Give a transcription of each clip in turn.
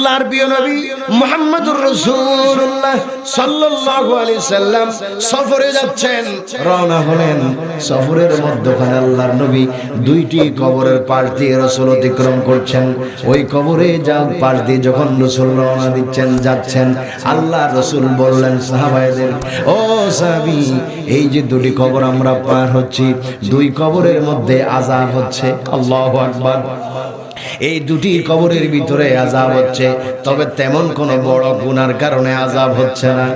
আল্লাহর প্রিয় নবী মুহাম্মদুর রাসূলুল্লাহ সাল্লাল্লাহু আলাইহি সাল্লাম সফরে যাচ্ছেন। রওনা হলেন। সফরের মধ্যখানে আল্লাহর নবী দুইটি কবরের পাশ দিয়ে রাসূল অতিক্রম করছেন। ওই কবরে যা পাশ দিয়ে যখন রাসূল রওনা দিচ্ছেন, যাচ্ছেন আল্লাহ রাসূল বললেন, সাহাবায়েদের, ও সাহাবী, এই যে দুটি কবর আমরা পার হচ্ছি, দুই কবরের মধ্যে আযাব হচ্ছে। আল্লাহু আকবার। এই দুটি কবরের ভিতরে আজাব হচ্ছে, তবে তেমন কোনো বড় গুনার কারণে আজাব হচ্ছে না।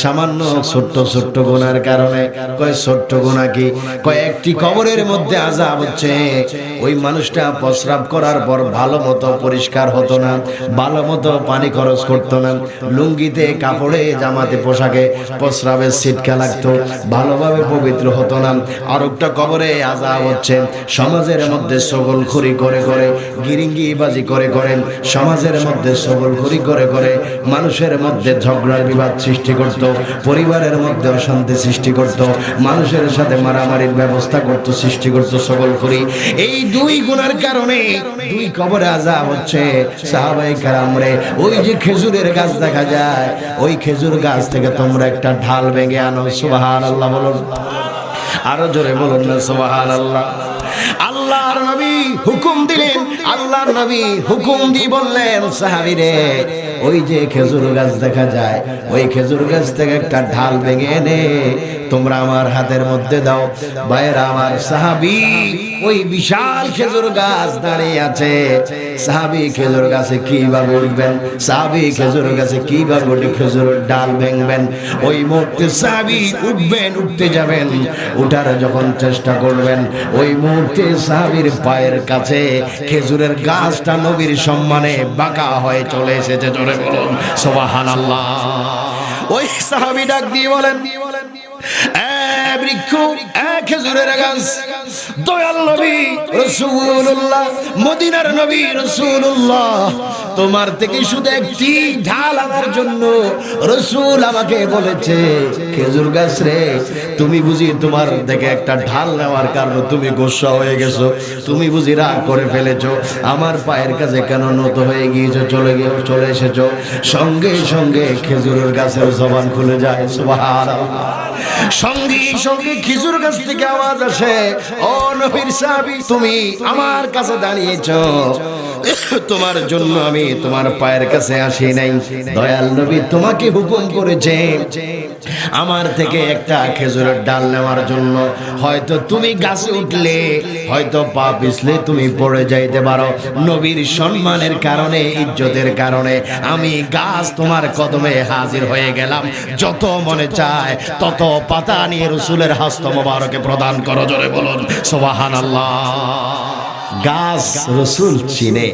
সামান্য ছোট্ট ছোট্ট গুনার কারণে, কয় ছোট্ট গুণা কি? কয় একটি কবরের মধ্যে আজাব হচ্ছে, ওই মানুষটা প্রস্রাব করার পর ভালো মতো পরিষ্কার হতো না, ভালো মতো পানি খরচ করতো না, লুঙ্গিতে, কাপড়ে, জামাতে, পোশাকে প্রস্রাবের সিটকা লাগতো, ভালোভাবে পবিত্র হতো না। আর একটা কবরে আজাব হচ্ছে, সমাজের মধ্যে সগল খুরি করে করে গিরিঙ্গি বাজি করে করেন। সমাজের মধ্যে সবল করি করে মানুষের মধ্যে ঝগড়ার বিবাদ সৃষ্টি করত, পরিবারের মধ্যে অশান্তি সৃষ্টি করত, মানুষের সাথে মারামারির ব্যবস্থা করত, সৃষ্টি করত সবল করি এই দুই গুণার কারণে দুই কবরে আজাব হচ্ছে। সাহাবাই কারামরে ওই যে খেজুরের গাছ দেখা যায়, ওই খেজুর গাছ থেকে তোমরা একটা ঢাল ভেঙে আনো সুবাহান আল্লাহ বলুন। আরও জোরে বলুন না সুবাহান আল্লাহ আল্লাহর নবী হুকুম দিলেন আল্লাহর নবী হুকুম দি বললেন, সাহাবীরে, ওই যে খেজুর গাছ দেখা যায়, ওই খেজুর গাছ থেকে একটা ঢাল ভেঙে এনে তোমরা আমার হাতের মধ্যে দাও। বাইরে আমার সাহাবি ওই বিশাল খেজুর গাছ দাঁড়িয়ে আছে। সাহাবি খেজুর গাছে কীভাবে উঠবেন সাহাবি খেজুর গাছে কীভাবে উঠে খেজুরের ডাল ভেঙবেন? ওই মুহূর্তে সাহাবি উঠবেন, উঠতে যাবেন। উঠার যখন চেষ্টা করবেন, ওই মুহূর্তে সাহাবির পায়ের কাছে খেজুরের গাছটা নবীর সম্মানে বাঁকা হয়ে চলে এসেছে। জোরে বলুন সোবাহান আল্লাহ ওই সাহাবি ডাক দিয়ে বলেন বৃক্ষ এক খেজুরের গাছ। দয়াল নবী রসুল্লাহ মদিনার নবী রসুল্লাহ তোমার থেকে শুধু একটি ঢাল আনার জন্য রসুল আমাকে বলেছে, খেজুর গাছ রে, তুমি বুঝি তোমার থেকে একটা ঢাল নেওয়ার কারণে তুমি গোসা হয়ে গেছো। তুমি বুঝি রাগ করে ফেলেছো, আমার পায়ের কাছে কেন নত হয়ে গিয়েছো, চলে গিয়ে চলে এসেছ? সঙ্গে সঙ্গে খেজুরের গাছের জবান খুলে যায়, সুবহানাল্লাহ। সঙ্গে সঙ্গে খিজুর গাছ থেকে আওয়াজ আসে, ও নবীর সাহাবী, তুমি আমার কাছে দাঁড়িয়েছ। তোমার জন্য আমি তোমার পায়ের কাছে আসি নাই। দয়াল নবী তোমাকে হুকুম করেছে আমার থেকে একটা খেজুরের ডাল নেওয়ার জন্য। হয়তো তুমি গাছে উঠলে, হয়তো পা পিছলে তুমি পড়ে যাইতে পারো। নবীর সম্মানের কারণে, ইজ্জতের কারণে আমি গাছ তোমার কদমে হাজির হয়ে গেলাম। যত মনে চায়, তত পাতা নিয়ে রসুলের হস্ত মোবারকে প্রদান করো, জোরে বলুন সোবাহান আল্লাহ গাছ রসুল চিনে।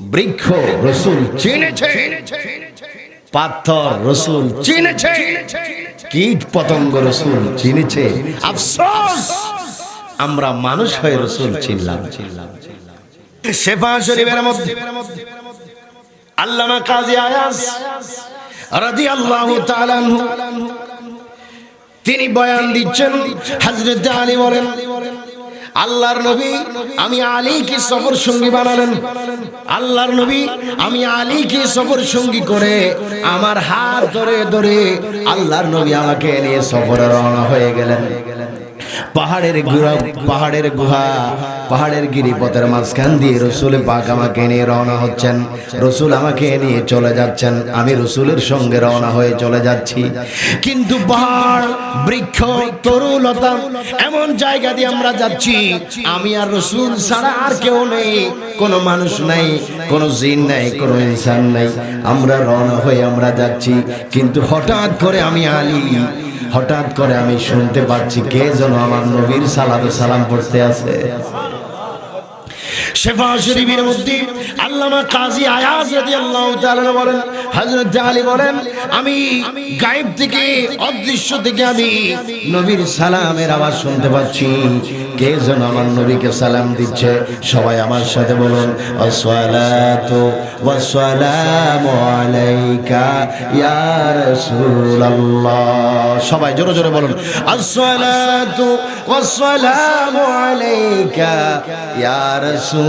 বৃক্ষ রসুল চিনেছে, পাথর রসুল চিনেছে, কীট পতঙ্গ রসুল চিনেছে। আফসোস! আমরা মানুষ হয়ে রসুল চিনলাম। শেফা শরীফের মধ্যে আল্লামা কাজী আয়াস তাআলা আনহু, তিনি বয়ান দিচ্ছেন হযরত আলী বলেন আল্লাহর নবী, আমি আলীকে সফর সঙ্গী বানালেন। আল্লাহর নবী, আমি আলীকে সফর সঙ্গী করে আমার হাত ধরে ধরে আল্লাহর নবী আমাকে নিয়ে সফরে রওনা হয়ে গেলেন। পাহাড়ের গুহা পাহাড়ের গুহা, পাহাড়ের গিরিপথের মাঝখান দিয়ে রসুল পাক আমাকে নিয়ে রওনা হচ্ছেন। রসুল আমাকে নিয়ে চলে যাচ্ছেন। আমি রসুলের সঙ্গে রওনা হয়ে চলে যাচ্ছি। কিন্তু পাহাড়, বৃক্ষ, তরুলতা এমন জায়গা দিয়ে আমরা যাচ্ছি। আমি আর রসুল ছাড়া আর কেউ নেই। কোনো মানুষ নাই, কোনো জিন নাই, কোনো ইনসান নাই। আমরা রওনা হয়ে আমরা যাচ্ছি। কিন্তু হঠাৎ করে আমি আলী হঠাৎ করে আমি শুনতে পাচ্ছি কে যেন আমার নবীর সালাদ সালাম পড়তে আছে। শেফা শরীফের মধ্যে আল্লামা কাজী আয়াজ রাদিয়াল্লাহু তাআলা বলেন, হযরত আলী বলেন, আমি গায়েব থেকে, অদৃশ্য থেকে আমি নবীর সালামের আওয়াজ শুনতে পাচ্ছি। কে যেন আমার নবীকে সালাম দিচ্ছে? সবাই আমার সাথে বলুন, আসসালাতু ওয়াসসালামু আলাইকা ইয়া রাসূলুল্লাহ। সবাই জোরে জোরে বলুন, আসসালাতু ওয়াসসালামু আলাইকা ইয়া রাসূল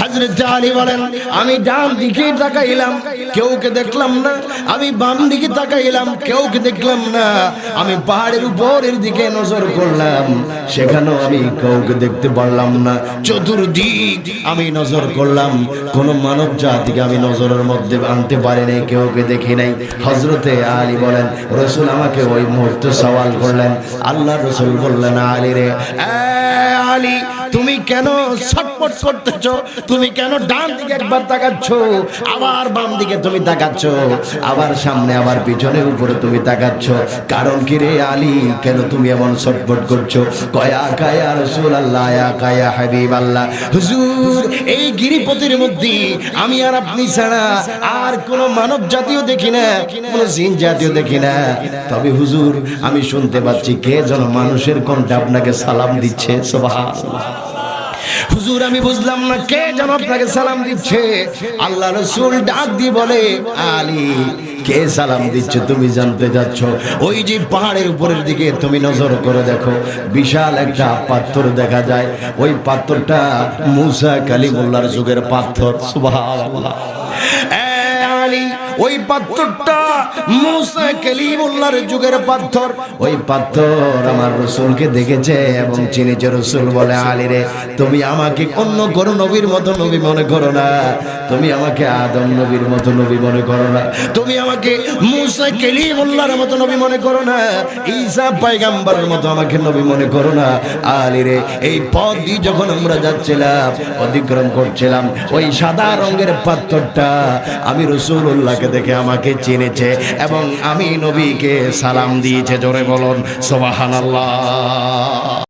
আমি ডান দিকে তাকাইলাম, কেউকে দেখলাম না। আমি বাম দিকে তাকাইলাম, কেউকে দেখলাম না। আমি পাহাড়ের উপরের দিকে নজর করলাম, সেখানেও আমি কাউকে দেখতে পারলাম না। চতুর্দিক আমি নজর করলাম, কোন মানব জাতিকে আমি নজরের মধ্যে আনতে পারি নাই, কেউকে দেখি নাই। হজরতে আলী বলেন, রসুল আমাকে ওই মুহূর্তে সওয়াল করলেন। আল্লাহ রসুল বললেন, আলী রে, "এ আলী, তুমি কেন ছটপট করতেছ? তুমি কেন ডান দিকে একবার তাকাচ্ছ? আবার বাম দিকে তুমি তাকাচ্ছ। আবার সামনে, আবার পিছনে উপরে তুমি তাকাচ্ছ। কারণ কি রে আলী, কেন তুমি এমন ছটপট করছ? কয়া কায়া রসুল আল্লাহ কায়া হাবিব আল্লাহ হুজুর, এই গিরিপথের মধ্যে আমি আর আপনি ছাড়া আর কোন মানব জাতীয় দেখি না, কোন জিন জাতীয় দেখি না। তবে হুজুর, আমি শুনতে পাচ্ছি কে যেন মানুষের কণ্ঠে আপনাকে সালাম দিচ্ছে। সুবহানাল্লাহ। হুজুর, আমি বুঝলাম না কে যেন আপনাকে সালাম দিচ্ছে। আল্লাহ রসুল ডাক দিয়ে বলে, আলী, কে সালাম দিচ্ছে তুমি জানতে যাচ্ছ ওই যে পাহাড়ের উপরের দিকে তুমি নজর করে দেখো, বিশাল একটা পাথর দেখা যায়। ওই পাথরটা মুসা কালিমুল্লার যুগের পাথর। এ আলী ওই পাথরটা মুসা কালিমুল্লাহর যুগের পাথর। ওই পাথর আমার রসুলকে দেখেছে এবং চিনেছে। রসুল বলে, আলী রে, তুমি আমাকে অন্য কোনো নবীর মতো নবী মনে করো না। তুমি আমাকে আদম নবীর মতো নবী মনে করো না। তুমি আমাকে মুসা কালিমুল্লাহর মতো নবী মনে করো না। ঈসা পয়গাম্বরের মতো আমাকে নবী মনে করো না। আলী রে, এই পথ দিয়ে যখন আমরা যাচ্ছিলাম, অতিক্রম করছিলাম, ওই সাদা রঙের পাথরটা আমি রসুল্লাহকে দেখে আমাকে চিনেছে এবং আমি নবীকে সালাম দিয়েছে জোরে বলুন সোবাহান আল্লাহ